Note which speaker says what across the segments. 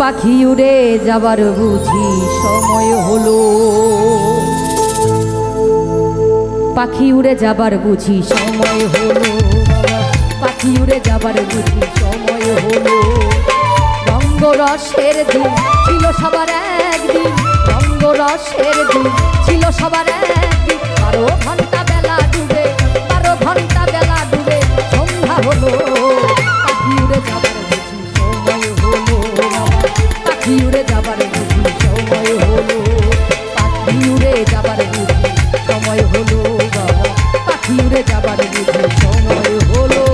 Speaker 1: পাখি উড়ে যাবার বুঝি সময় হলো। পাখি উড়ে যাবার বুঝি সময় হলো। পাখি উড়ে যাবার বুঝি সময় হলো। রঙ্গরসের দিন ছিল সবার একদিন। রঙ্গরসের দিন ছিল সবার একদিন। বারো ঘণ্টা বেলা ডুবে, বারো ঘণ্টা বেলা ডুবে সন্ধ্যা হলো। পাখি উড়ে যাবার সময় হলো।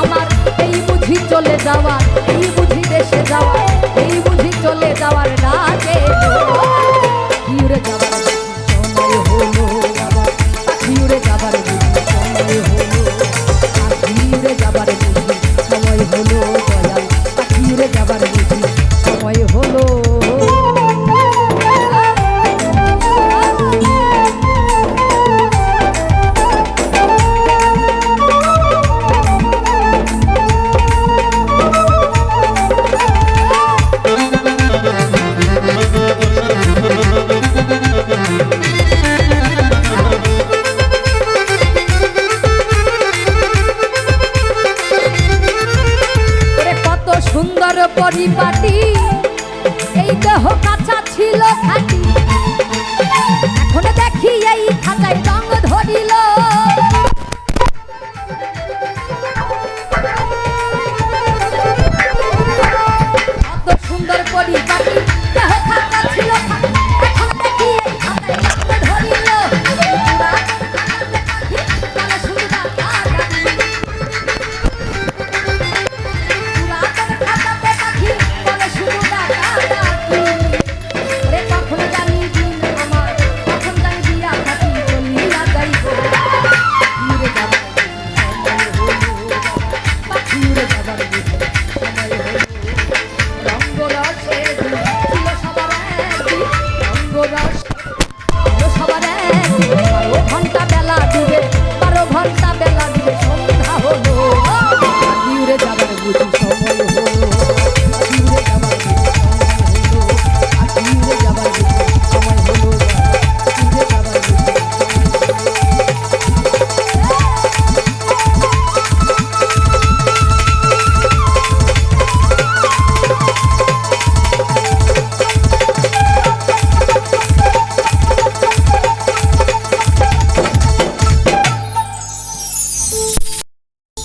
Speaker 1: আমার এই বুঝি চলে যাওয়া এই বুঝি দেশে যাওয়ার সুন্দর পরিপাটি এই Bogotá.